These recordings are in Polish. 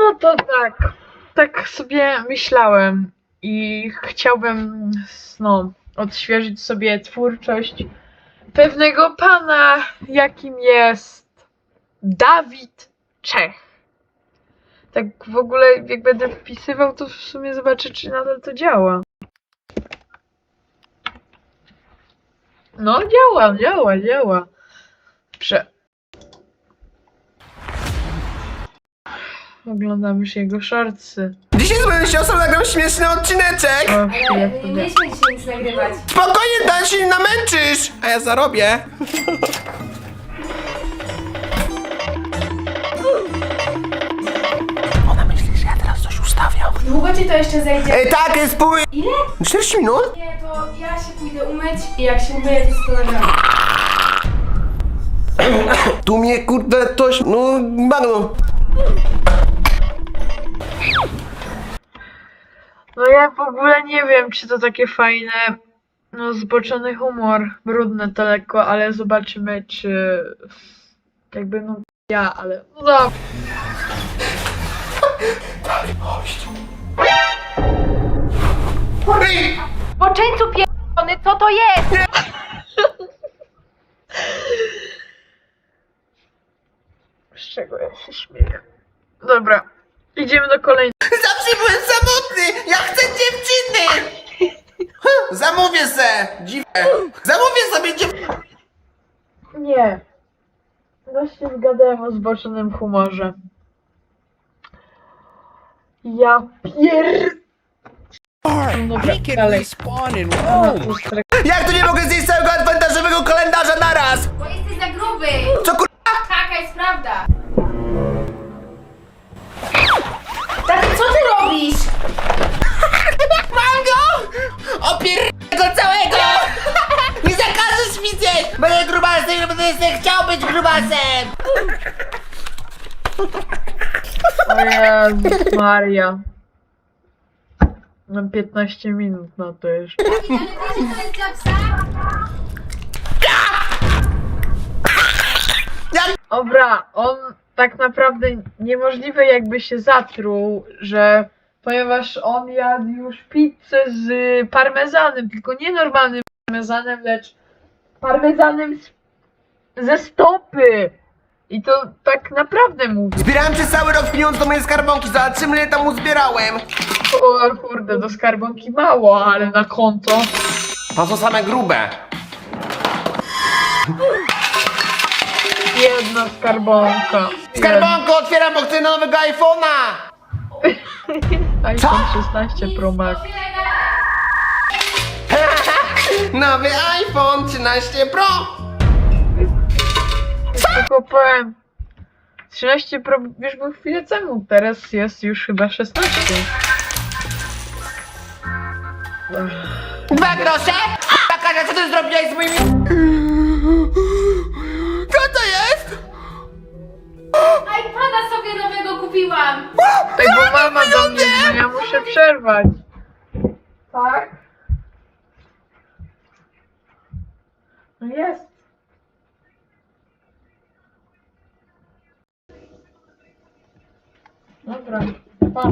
No to tak. Tak sobie myślałem i chciałbym no, odświeżyć sobie twórczość pewnego pana, jakim jest Dawid Czech. Tak w ogóle jak będę wpisywał, to w sumie zobaczę, czy nadal to działa. No działa, działa, działa. Prze... Oglądam już jego shortsy. Dzisiaj z moją siostrą nagram śmieszny odcineczek! O, Ale chwilę nie mieliśmy dzisiaj nic nagrywać. Spokojnie, Dan się nie namęczysz! A ja zarobię. Ona myśli, że ja teraz coś ustawiam. Długo ci to jeszcze zajdzie? Ej, tak, jest pół... Ile? 40 minut? Nie, to ja się pójdę umyć i jak się umyję, to to nagramy. Tu mnie kurde ktoś, no, bagno. No ja w ogóle nie wiem, czy to takie fajne, no zboczony humor, brudne to lekko, ale zobaczymy, czy jakby no ja, ale no dobra. Poczęcu pierdolony, co to jest? Z czego ja się śmieję? Dobra, idziemy do kolejnego. Zawsze byłem samotny! Ja chcę dziewczyny! Zamówię se! Dziwne! Zamówię sobie dziewczynę! Nie. Właśnie zgadałem o zboczonym humorze. Ja pier... No He can respawn in Rome. strek- Jak tu nie mogę zjeść całego adwentarzowego kalendarza naraz? Bo jesteś za gruby. Co kur... Taka jest prawda. Opier... go całego! Nie zakażesz mi zjeść! Będę grubasem, będę sobie chciał być grubasem! O Maria. Mam 15 minut na to jeszcze. Dobra, on tak naprawdę niemożliwe jakby się zatruł, że ponieważ on jadł już pizzę z parmezanem, tylko nie normalnym parmezanem, lecz parmezanem z, ze stopy. I to tak naprawdę mówi. Zbierałem przez cały rok pieniądze do mojej skarbonki, zobaczymy ile tam uzbierałem. O kurde, do skarbonki mało, ale na konto. To są same grube. Jedna skarbonka. Skarbonko, otwieram, bo chcę nowego iPhone'a! iPhone 16 Pro Max. Nowy iPhone 13 Pro! Powiem. 13 Pro już był chwilę temu, teraz jest już chyba 16. Dwa grosze? Taka, co ty zrobiłeś z moimi... Co to jest? iPada sobie nowego kupiłam. Ej, bo mama do mnie dzwoni, ja muszę przerwać. Tak? No jest. Dobra, pa.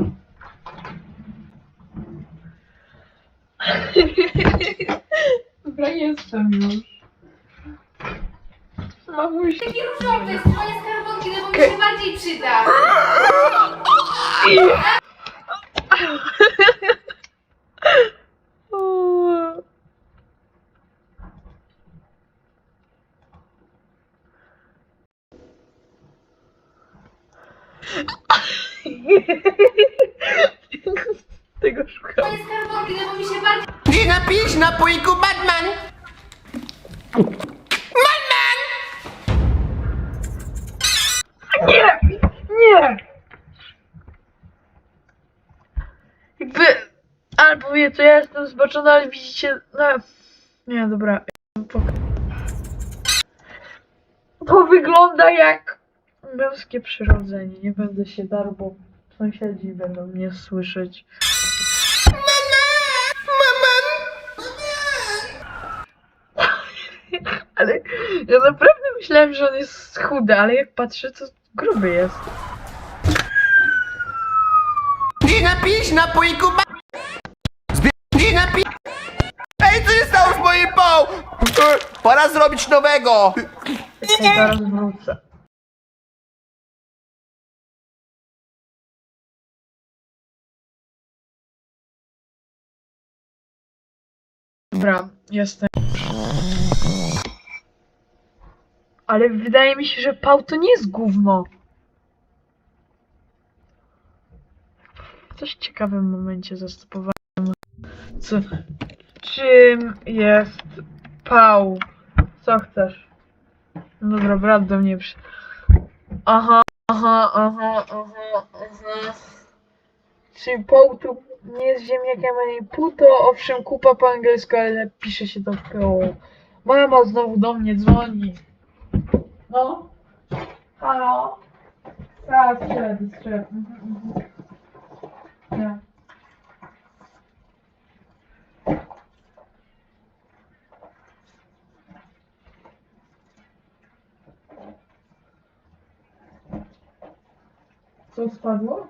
Dobra, jestem już. Mamuś. Taki różowy, z skarbonki, no bo mi się bardziej przyda. O. Tego Z szukam. mojej skarbonki, no bo mi się bardziej... Gdzie napisz na pójku Batman? Batman! Nie! Nie! Jakby... Wie, to ja jestem zboczona, ale widzicie... No... Nie, dobra. To wygląda jak... Męskie przyrodzenie. Nie będę się darł, bo sąsiedzi będą mnie słyszeć. Ale ja naprawdę myślałem, że on jest chudy, ale jak patrzę, to gruby jest. Gdzie napić napoiku ba... Gdzie napi... Ej, co się stało z moim poł? Pora zrobić nowego. Czekaj, zaraz. Dobra, jestem. Ale wydaje mi się, że pał to nie jest gówno. W ciekawym momencie zastopowałem. Czym jest pał? Co chcesz? No Dobra, brat do mnie przy... Aha, aha, aha, aha, aha. Czy poł to nie jest ziemniakiem ani pół, to owszem kupa po angielsku, ale pisze się to po... Mama znowu do mnie dzwoni. No? Halo? Teraz strzelę, strzelę. Mhm, mhm. Co spadło?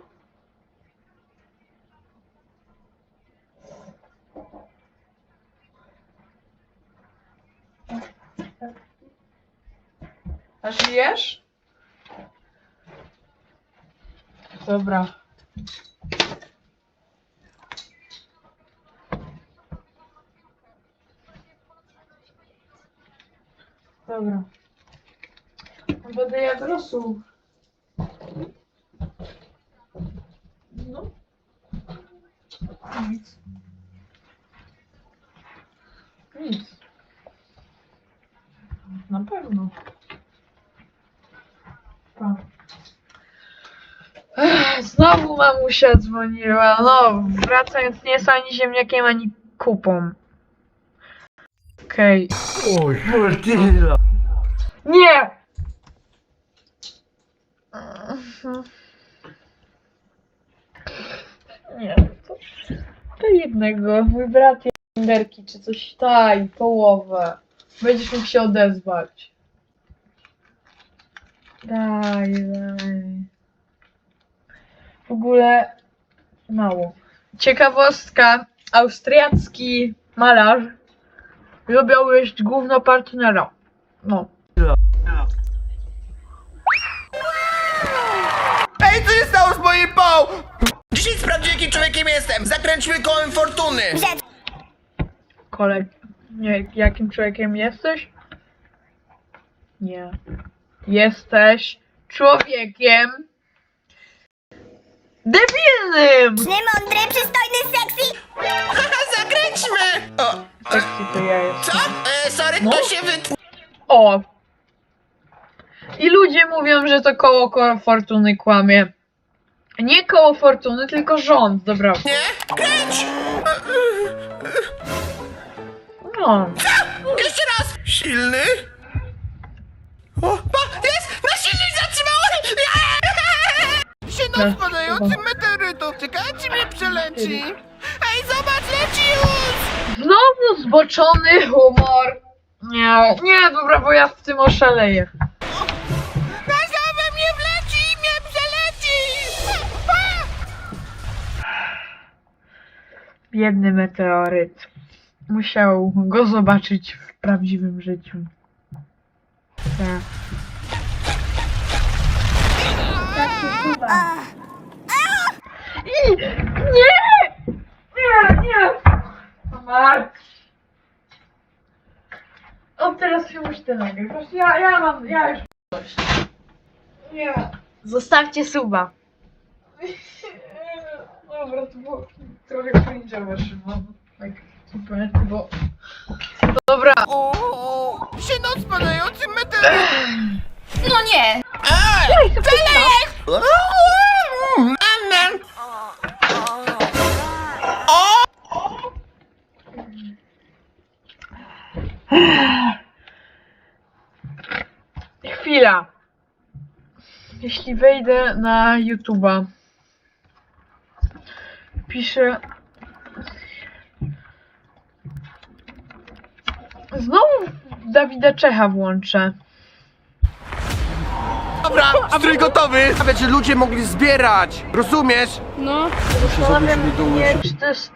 A żyjesz? Dobra. Dobra. Będę jadł rosół. No. Nic. Nic. Na pewno. Pa. Ech, Znowu mamusia dzwoniła. No, wracając nie jest ani ziemniakiem, ani kupą. Okej. Nie! Mhm. Nie, to, to jednego. Mój brat jest czy coś. Daj, połowę. Będziesz mógł się odezwać. Daj, daj. W ogóle mało. Ciekawostka. Austriacki malarz lubiał jeść gówno partnera. No. Ej, co się stało z moim poł? Dzisiaj sprawdź, jakim człowiekiem jestem. Zakręćmy kołem fortuny. Kolej. Nie, jakim człowiekiem jesteś? Nie. Jesteś człowiekiem debilnym! Mądry, przystojny, sexy! Zakręćmy! O, to ja jestem. co? E, sorry, No. to się wyt... O! I ludzie mówią, że to koło koło fortuny kłamie. Nie koło fortuny, tylko rząd, dobra. Nie? Kręć! No. Jeszcze raz! Silny? O, pa, jest! Na silnik zatrzymałem! Się No, na spadającym chyba. meteorytów. Czekajcie, mnie przeleci. Ej, zobacz, leci już! Znowu zboczony humor. Nie, nie, dobra, bo ja w tym oszaleję. Na we mnie wleci i mnie przeleci! Biedny meteoryt. Musiał go zobaczyć w prawdziwym życiu. Tak. I... Nie! Nie, nie! Marcz! O, teraz się muszę ten nagrywać. Ja, ja mam, ja już. Nie. Zostawcie suba. Dobra, to było trochę cringe'owe, Szymon. Tak, super, bo... Dobra. O, się na spadającym meteorytem. No nie! Ej, Felek! Chwila. Jeśli wejdę na YouTube'a, piszę. Znowu Dawida Czecha włączę. Dobra, strój gotowy! Aby czy ludzie mogli zbierać, rozumiesz? No. Zastanawiam się, czy to jest...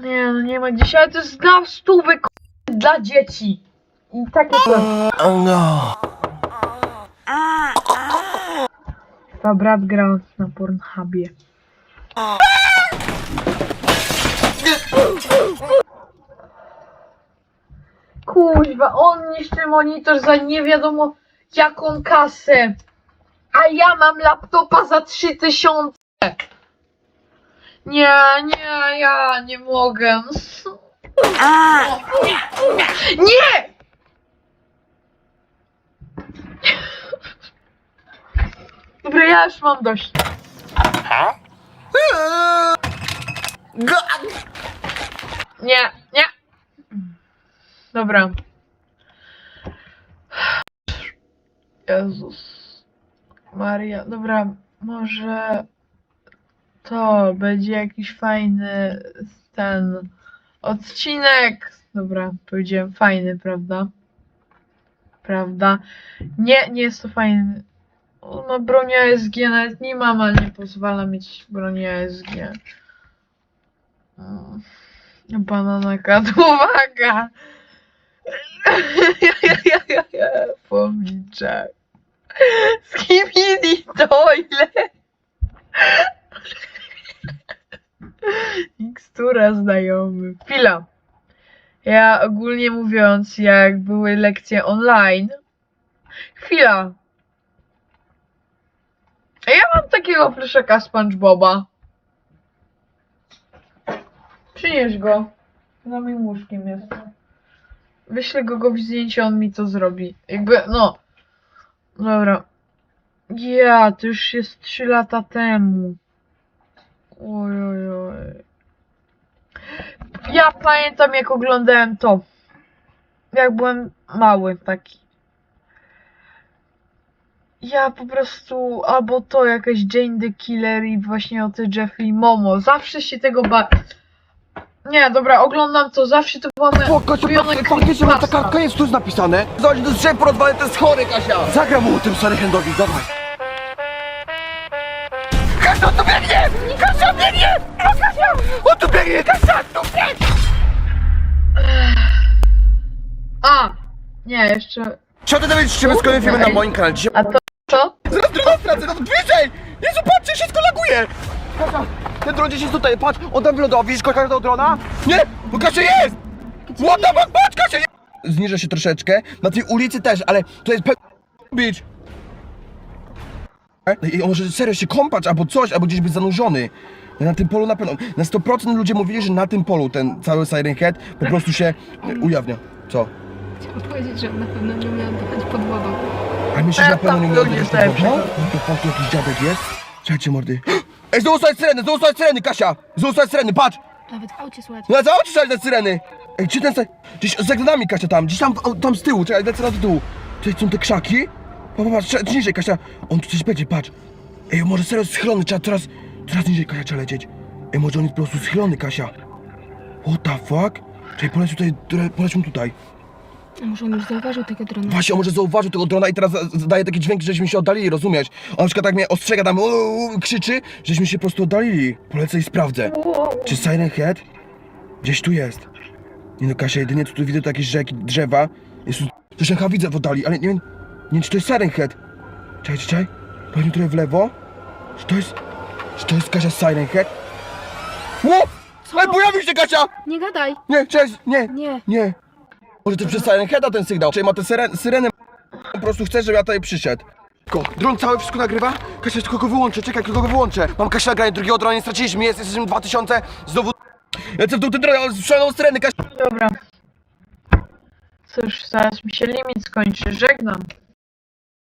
Nie, no nie ma dzisiaj, ale to jest dla stówek dla dzieci. I takie to. No. Chyba brat grał na Pornhubie. Kuźwa, on niszczy monitor za nie wiadomo jaką kasę. A ja mam laptopa za 3000. Nie, nie, ja nie mogę. Nie! Dobra, ja już mam dość. Nie, nie. Dobra. Jezus. Maria, dobra, może to będzie jakiś fajny ten odcinek. Dobra, powiedziałem fajny, prawda? Prawda? Nie, nie jest to fajny. No bronia SG nawet nie mam, ale nie pozwala mieć broni SG. Mm. Banana kat, uwaga! Pomniczak. Skibidi toilet. Mikstura znajomy. Chwila. Ja ogólnie mówiąc, jak były lekcje online. Chwila. Ja mam takiego pryszeka SpongeBoba. Przynieś go. Za moim łóżkiem jest. Wyślę go, go w zdjęcie, on mi to zrobi. Jakby, no. Dobra. Ja, to już jest 3 lata temu. Oj, oj, oj. Ja pamiętam, jak oglądałem to. Jak byłem mały taki. Ja po prostu, albo to jakaś Jane the Killer i właśnie o ty Jeffrey Momo. Zawsze się tego ba... Nie, dobra, oglądam to, zawsze to była moja co ulubiona faktycznie ma ta creepypasta. tu jest napisane. Zobacz, to jest drzew porozwalone, to jest chory, Kasia. Zagram mu tym sorry handowi, dawaj. Kasia, on tu biegnie! Kasia, biegnie! No, Kasia! On tu biegnie, Kasia, tu biegnie! A! Nie, jeszcze... Ty dowiedzieć się bez kolejnej filmy na moim kanale? Dzisiaj A to co? zaraz drugą stracę, no bliżej! Jezu, patrzcie, wszystko laguje! Kasia, ten dron gdzieś jest tutaj, patrz, on tam wylądował, widzisz Kasia tego drona? Nie, bo Kasia jest! What the fuck, patrz, Kasia jest! Zniżę się troszeczkę, na tej ulicy też, ale to jest pe... Beach. I on może serio się kąpać albo coś, albo gdzieś być zanurzony. Na tym polu na pewno, na 100% ludzie mówili, że na tym polu ten cały Siren Head po prostu się e, ujawnia. Co? Chciałam powiedzieć, że na pewno nie umiałam dotać pod wodą. A myślisz, że na E, pewno nie miał ludzie tego sobie no? No to fakt, jakiś dziadek jest. Czekajcie, mordy. Ej, znowu słychać syreny, znowu słychać syreny, Kasia! Znowu słychać syreny, patrz! Nawet w aucie słychać. No co słyszałeś te syreny? Ej, gdzie ten se... Gdzieś za granami, Kasia, tam, gdzieś tam, o, tam z tyłu, czekaj, lecę na do tyłu. Tutaj są te krzaki. Patrz, patrz, niżej, Kasia. On tu coś będzie, patrz. Ej, może serio schylony, trzeba coraz, coraz niżej, Kasia, trzeba lecieć. Ej, może on jest po prostu schylony, Kasia. What the fuck? Czekaj, poleć tutaj, polećmy tutaj. A może on już zauważył tego drona? Właśnie, on może zauważył tego drona i teraz za- zadaje taki dźwięk, żeśmy się oddalili, rozumiesz? On na przykład tak mnie ostrzega tam, uuu, krzyczy, żeśmy się po prostu oddalili. Polecę i sprawdzę. Czy Siren Head gdzieś tu jest? Nie no, Kasia, jedynie co tu widzę to jakieś rzeki, drzewa. Jest tu... Coś chyba widzę w oddali, ale nie wiem, nie wiem czy to jest Siren Head. Czekaj, czekaj. Powiedz mi tutaj w lewo. Czy to jest... Czy to jest Kasia Siren Head? Ło! Ej, pojawił się Kasia! Nie gadaj! Nie, cześć, nie, Nie. nie. Może to przez Siren Heada ten sygnał, czyli ma tę syren, syrenę. Po prostu chce, żebym ja tutaj przyszedł. Tylko, dron cały wszystko nagrywa? Kasia, tylko go wyłączę, czekaj, tylko go wyłączę. Mam Kasia nagranie drugiego drona, nie straciliśmy, jest, jesteśmy 2000, znowu... Lecę w dół ten dron, ale słyszałem syreny, Kasia. Dobra. Cóż, zaraz mi się limit skończy. Żegnam.